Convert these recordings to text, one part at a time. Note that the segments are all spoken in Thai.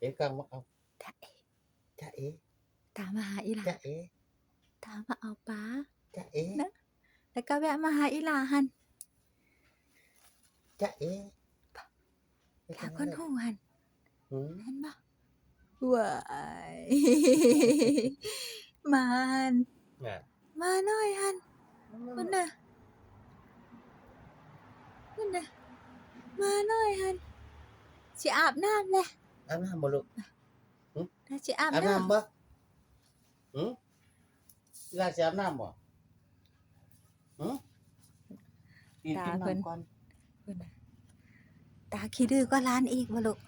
เห็นกลางมาเอาจ้าเอ๋จ้าเอ๋ตามมาหาอีหลาจ้าเอ๋ตามมาเอาป้า จ้าเอ๋นะ แล้วก็แวะมาหาอีหลาหันจ้าเอ๋ถามคนหูหันหืมเห็นบ่ว้ายมาหันน่ะมาหน่อยหันคุณน่ะคุณน่ะมาหน่อยหันสิอาบน้ำแหละ อาบน้ำบ่ลูกถ้าสิอาบอาบน้น้ำบ่หืมเวลาสิอาบน้ำบ่หืมกินกินน้ำก่อนำคุณน่ะตาขี้ดื้อก็ร้านอีกบ่ลูก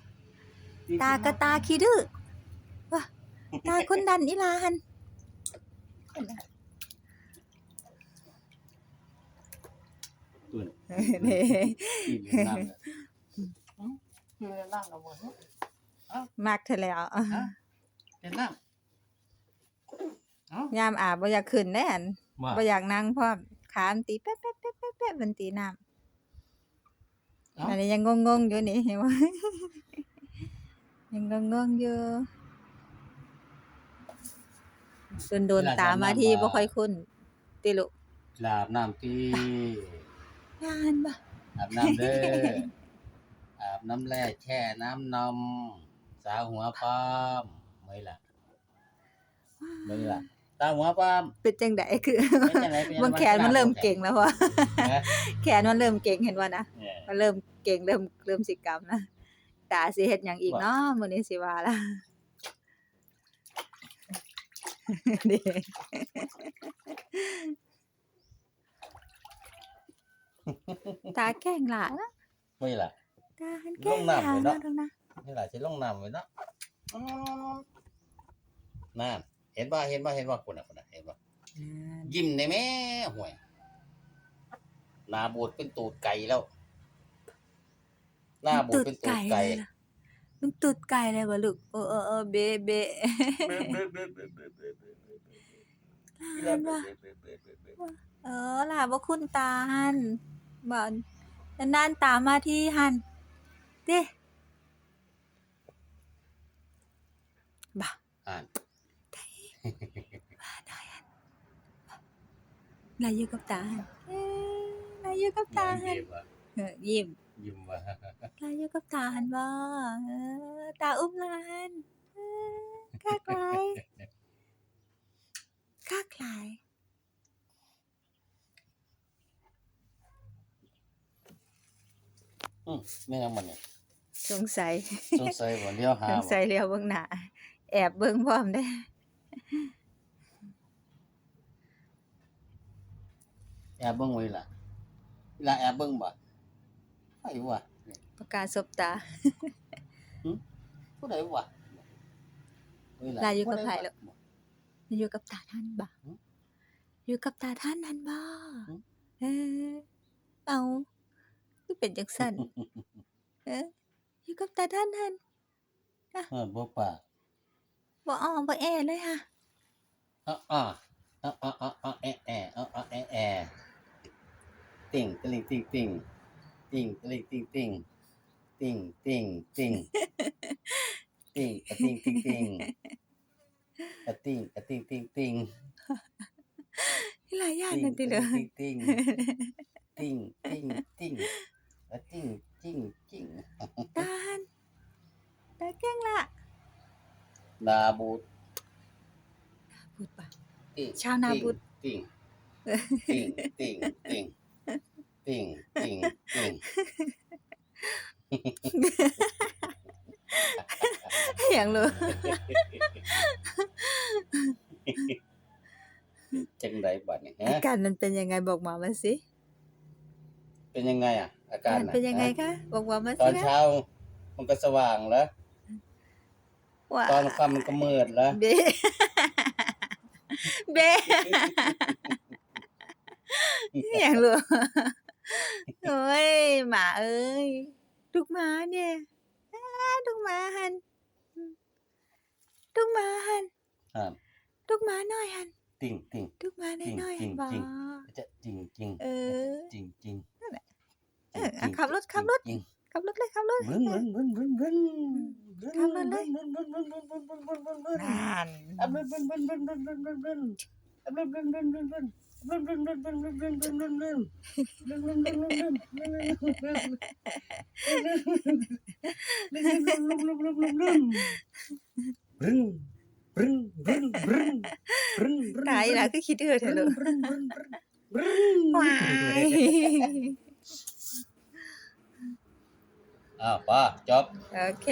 กินตาก็ตาขี้ดื้อว่ะตาคนดันอีหลาหันคุณน่ะตุ่นนี่กินเล่นน้ำเลยหืมกินเล่นน้ำแล้ว บ่ลูกมักเธอแล้วเล่นน้ำเอ้ายามอาบบ่อยากขึ้นได้หั่นว่าบ่อยากนั่งพร้อมขามนตีแป๊บๆๆๆๆมันตีน้ำเอ้าอันนี้ยังงงๆอยู่นี่เห็นบ่ ยังงงๆอยู่โดนๆตามมาที่บ่ค่อยคุ้นติลูกลาบน้ำตียานบ่อาบน้ำเด้ออาบน้ำแร่แช่น้ำนม สาวหัวป้อมไม่ล่ะไม่ล่ะตาหัวป้อมเป็นจังได๋คือเป็นจังไดเป็นจังบางแขนมันเริ่มเก่งแล้วพ่อนะแขนมันเริ่มเก่งเห็นบ่นะเนี่ยมันเริ่มเก่งเริ่มเริ่มสิกรรมนะตาสิเฮ็ดหยังอีกเนาะมื้อนี้สิว่าล่ะนี่ตาแกล้งหลานนะไม่ล่ะตาหันแกล้งหลานลง น้ำเลยเนาะเนาะตรงนะไม่ล่ะสิลงน้ำไว้เนาะอืมนั่นเห็นบ่เห็นบ่เห็นบ่คุณน่ะคุณน่ะเห็นบ่ยิ้มได้แม่ห่วยหน้าบูดเป็นตูดไก่แล้ว หน้าบูดเป็นตูดไก่เลยล่ะมันตุดไก่เลยบ่ลูกเออเออเออเบะเบะหลานว่าเออหล่ะบ่คุ้นตาหันบ่นานๆตามมาที่หันเด้ บ่อ่านว่าได้หันนายอยู่กับตาหันเอ้ยนายอยู่กับตาหันยิ้มว่ะเออยิ้มยิ้มว่ะนายอยู่กับตาหันบ่เออตาอุ้มหลานเออคักหลายคักหลายอืมไม่ยังมันเนี่ยสงสัยสงสัยบ่เลี้ยวหาสงบ่สัยเลี้ยวเบิ่งหน้า แอบเบิ่งพร้อมได้แอบเบิ่งไว้ล่ะเวลาแอบเบิ่งบ่ไผวะประกาศสบตาผู้ใดวะเวลาอยู่กับไผลูกบ่อยู่กับตาท่านบ่หืออยู่กับตาท่านนั่นบ่หือเออเอาคือเป็นจังซั่นเอออยู่กับตาท่านนั่นเออบ่ปาก บ่อ้อบ่แอเลยค่ะอ้ออ้ออ้ออ้ออ้ออ้อแอะแอะอ้ออ้อแอะแอะติ่งตะลิงติ่งติ่งติ่งตะลิงติ่งติ่งติ่งติ่งติ่งติ่งกะติ่งติ่งติ่งกะติ่งกะติ่งติ่งติ่งหลายอย่างนั่นติเลยติ่งติ่งติ่งติ่งอะติ่งจิ้งจิ้ง ตาหันตาเก่งละ ดาบูดพูดป่ะติ่งชาวนาบูดติ่งติ่งติ่งติ่งติ่งติ่งติ่งอย่างเลยจังไดบัดนี่อาฮะการมันเป็นยังไงบอกหมอมาสิเป็นยังไงอะ อาอาการการน่ะเป็นยังไงฮะคะบอกหมอมาตสิอนคะ เช้ามันก็สว่างแล้ว ว่าตอนค่ำมันก็มืดแล้ว เบ เบอย่างเลยโอ้ยหมาเอ้ยลูกหมาเนี่ยอ้าลูกหมาหันลูกหมาหันอ่าลูกหมาน้อยหันติ่งติ่งลูกหมาน้อยๆหันบ่จริงจะจริงจริงเออจริงจริงนั่นแหละเอออะขับรถขับรถจริงขับรถเลยขับรถวึ้นวึ้นวึ้นวึ้นวึ้นขับรถรึ้ง ทำมันเลยนั่นตายแล้วก็คิดเออเถอะลูกว้ายอ้าวป้าจบ โอเค